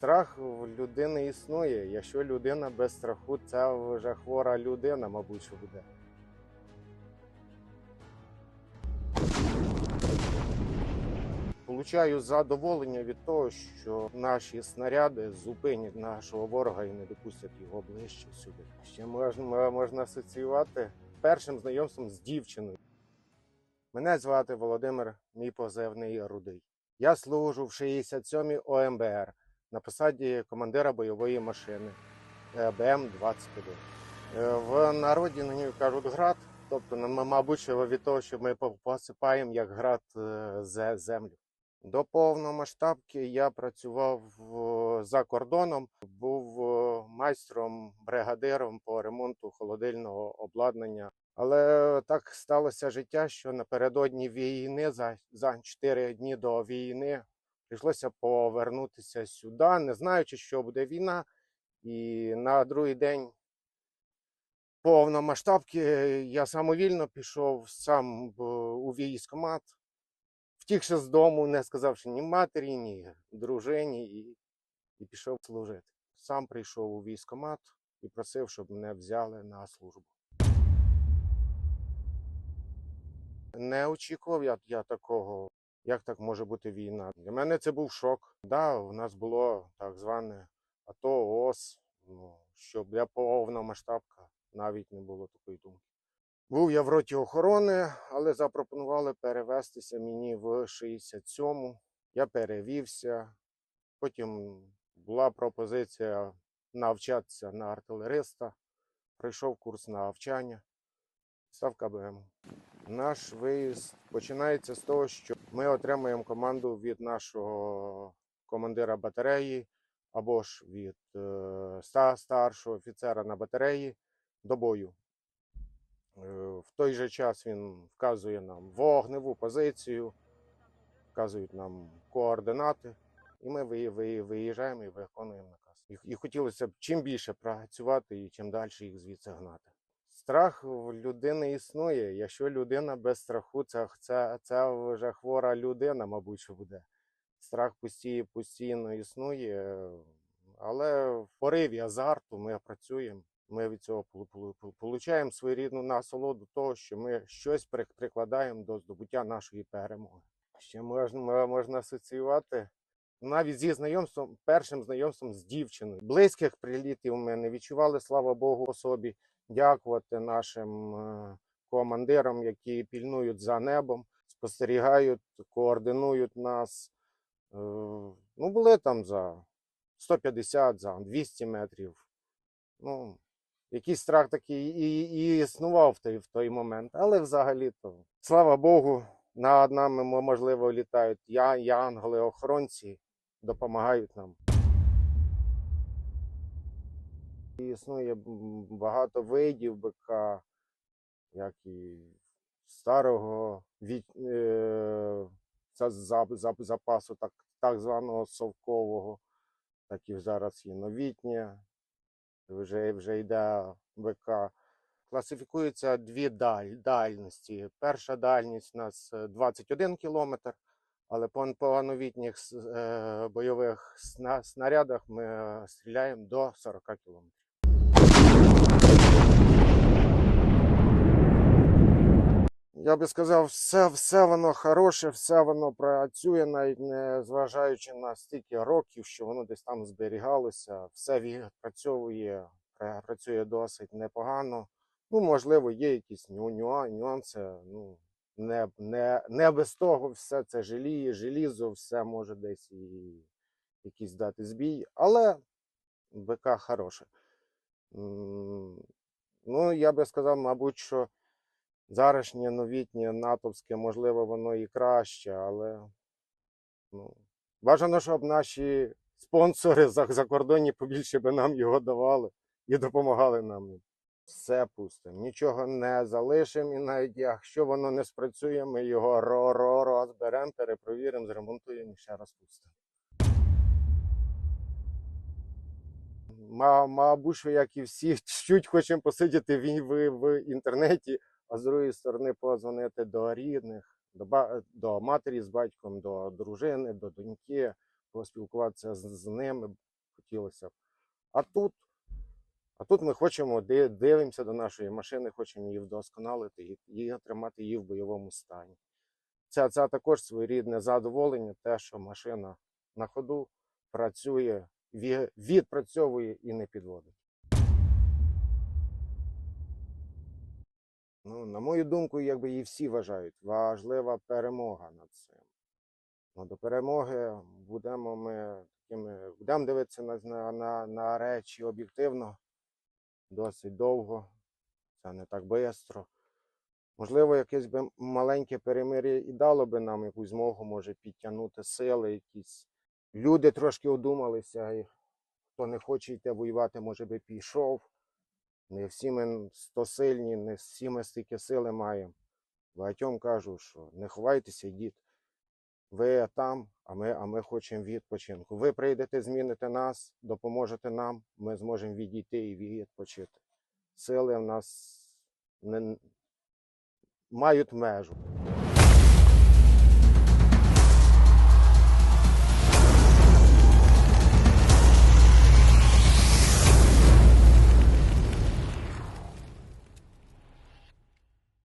Страх в людини існує. Якщо людина без страху, це вже хвора людина, мабуть, що буде. Получаю задоволення від того, що наші снаряди зупинять нашого ворога і не допустять його ближче сюди. Ще можна, можна асоціювати першим знайомством з дівчиною. Мене звати Володимир, мій позивний Рудий. Я служу в 67-й ОМБР на посаді командира бойової машини е, БМ-21. Е, В народі на ній кажуть град, тобто, мабуть, від того, що ми посипаємо як град е, зе- землю. До повномасштабки я працював за кордоном, був майстром, бригадиром по ремонту холодильного обладнання. Але так сталося життя, що напередодні війни, за, за 4 дні до війни, прийшлося повернутися сюди, не знаючи, що буде війна. І на другий день повномасштабки я самовільно пішов сам у військкомат, втікши з дому, не сказавши ні матері, ні дружині, і, і пішов служити. Сам прийшов у військкомат і просив, щоб мене взяли на службу. Не очікував я, я такого, як так може бути війна. Для мене це був шок. Да, у нас було так зване АТО, ООС, ну, що для повномасштабка навіть не було такої думки. Був я в роті охорони, але запропонували перевестися мені в 67-му. Я перевівся. Потім була пропозиція навчатися на артилериста. Пройшов курс навчання, став КБМ. Наш виїзд починається з того, що ми отримуємо команду від нашого командира батареї або ж від е, старшого офіцера на батареї до бою. Е, В той же час він вказує нам вогневу позицію, вказують нам координати, і ми ви- ви- виїжджаємо і виконуємо наказ. І, і хотілося б чим більше працювати і чим далі їх звідси гнати. Страх в людини існує. Якщо людина без страху, це, це, це вже хвора людина, мабуть, буде. Страх постійно, постійно існує, але в пориві азарту ми працюємо. Ми від цього отримуємо своєрідну насолоду того, що ми щось при- прикладаємо до здобуття нашої перемоги. Ще можна, можна асоціювати навіть зі знайомством, першим знайомством з дівчиною. Близьких прилітів ми не відчували, слава Богу, особі. Дякувати нашим е, командирам, які пільнують за небом, спостерігають, координують нас. Е, Ну, були там за 150, за 200 метрів. Ну, якийсь страх такий і, і існував в той, в той момент. Але взагалі-то, слава Богу, над нами можливо літають я, я ангели-охоронці, допомагають нам. Існує багато видів бика, як і старого від, е, за, за, за, запасу, так, так званого совкового, так і зараз є новітнє, вже, вже йде БК. Класифікуються дві даль, дальності. Перша дальність у нас е, 21 кілометр, але по, по новітніх е, бойових сна, снарядах ми е, стріляємо до 40 кілометрів. Я би сказав, все, все воно хороше, все воно працює, навіть не зважаючи на стільки років, що воно десь там зберігалося, все відпрацьовує, працює досить непогано. Ну, можливо, є якісь ню- нюа- нюанси. Ну, не, не, не без того все це желіє, желізо, все може десь і якийсь дати збій, але БК хороше. Ну, я би сказав, мабуть, що Зарашнє новітнє натовське, можливо, воно і краще, але ну, бажано, щоб наші спонсори за- закордонні побільше би нам його давали і допомагали нам. Все пустимо, нічого не залишимо, і навіть якщо воно не спрацює, ми його ро-ро розберемо, перепровіримо, зремонтуємо і ще раз пустимо. Мабуть, що як і всі, чуть хочемо посидіти в, в, інтернеті, а з другої сторони подзвонити до рідних, до, до матері з батьком, до дружини, до доньки, поспілкуватися з, з ними. хотілося б. А тут, а тут ми хочемо дивимося до нашої машини, хочемо її вдосконалити і, тримати її в бойовому стані. Це, це також своєрідне задоволення, те, що машина на ходу працює, відпрацьовує і не підводить. Ну, на мою думку, якби і всі вважають, важлива перемога над цим. Ну, до перемоги будемо ми будемо дивитися на, на, на речі об'єктивно, досить довго, це не так швидко. Можливо, якесь би маленьке перемир'я і дало би нам якусь змогу, може, підтягнути сили, якісь. Люди трошки одумалися, і хто не хоче йти воювати, може би пішов. Не всі ми сто сильні, не всі ми стільки сили маємо. Багатьом кажу, що не ховайтеся, йдіть. Ви там, а ми, а ми хочемо відпочинку. Ви прийдете, зміните нас, допоможете нам, ми зможемо відійти і відпочити. Сили в нас не, мають межу.